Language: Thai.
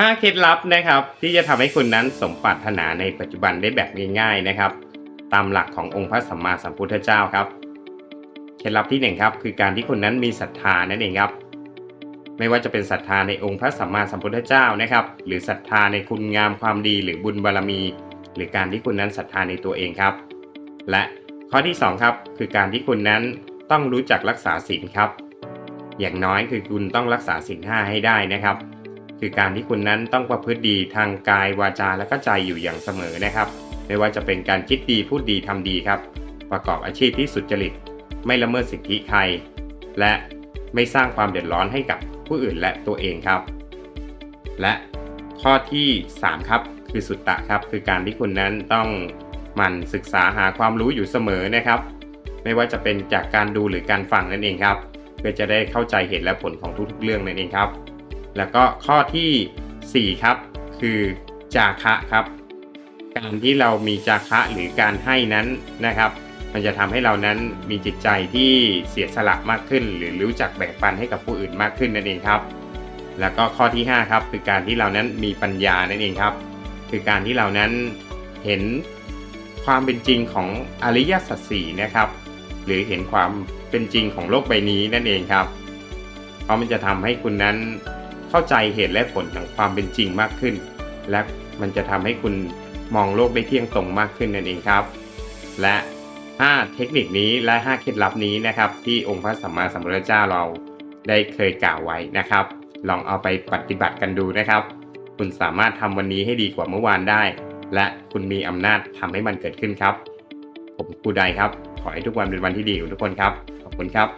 5เคล็ดลับนะครับที่จะทำให้คุณนั้นสมปรารถนาในปัจจุบันได้แบบง่ายๆนะครับ ตามหลักขององค์พระสัมมาสัมพุทธเจ้าครับ เคล็ดลับที่หนึ่งครับคือการที่คุณนั้นมีศรัทธานั่นเองครับ ไม่ว่าจะเป็นศรัทธาในองค์พระสัมมาสัมพุทธเจ้านะครับ หรือศรัทธาในคุณงามความดีหรือบุญบารมี หรือการที่คุณนั้นศรัทธาในตัวเองครับ และข้อที่สองครับคือการที่คุณนั้นต้องรู้จักรักษาศีลครับ อย่างน้อยคือคุณต้องรักษาศีลห้าให้ได้นะครับ คือการที่คุณนั้นต้องประพฤติดีทางกายวาจาและก็ใจอยู่อย่างเสมอนะครับ ไม่ว่าจะเป็นการคิดดีพูดดีทำดีครับ ประกอบอาชีพที่สุจริต ไม่ละเมิดสิทธิใคร และไม่สร้างความเดือดร้อนให้กับผู้อื่นและตัวเองครับ และข้อที่ 3 ครับ คือสุตตะครับ คือการที่คุณนั้นต้องหมั่นศึกษาหาความรู้อยู่เสมอนะครับ ไม่ว่าจะเป็นจากการดูหรือการฟังนั่นเองครับ เพื่อจะได้เข้าใจเหตุและผลของทุกๆเรื่องนั่นเองครับ แล้วก็ข้อทีสี่ 4 ครับ คือจาคะครับ การที่เรามีจาคะหรือการให้นั้นนะครับ มันจะทำให้เรานั้นมีจิตใจที่เสียสละมากขึ้น หรือรู้จักแบ่งปันให้กับผู้อื่นมากขึ้นนั่นเองครับ แล้วก็ข้อที่ 5 ครับคือการที่เรานั้นมีปัญญานั่นเองครับ คือการที่เรานั้นเห็นความเป็นจริงของอริยสัจสี่นะครับ หรือเห็นความเป็นจริงของโลกใบนี้นั่นเองครับ เพราะมันจะทำให้คุณนั้น เข้าใจเหตุและผลของความเป็นจริงมากขึ้น และมันจะทำให้คุณมองโลกได้เที่ยงตรงมากขึ้นนั่นเองครับ และ 5 เทคนิคนี้และ 5 เคล็ดลับนี้นะครับ ที่องค์พระสัมมาสัมพุทธเจ้าเราได้เคยกล่าวไว้นะครับ ลองเอาไปปฏิบัติกันดูนะครับ คุณสามารถทำวันนี้ให้ดีกว่าเมื่อวานได้ และคุณมีอำนาจทำให้มันเกิดขึ้นครับ ผมครูใดครับ ขอให้ทุกวันเป็นวันที่ดีของทุกคนครับ ขอบคุณครับ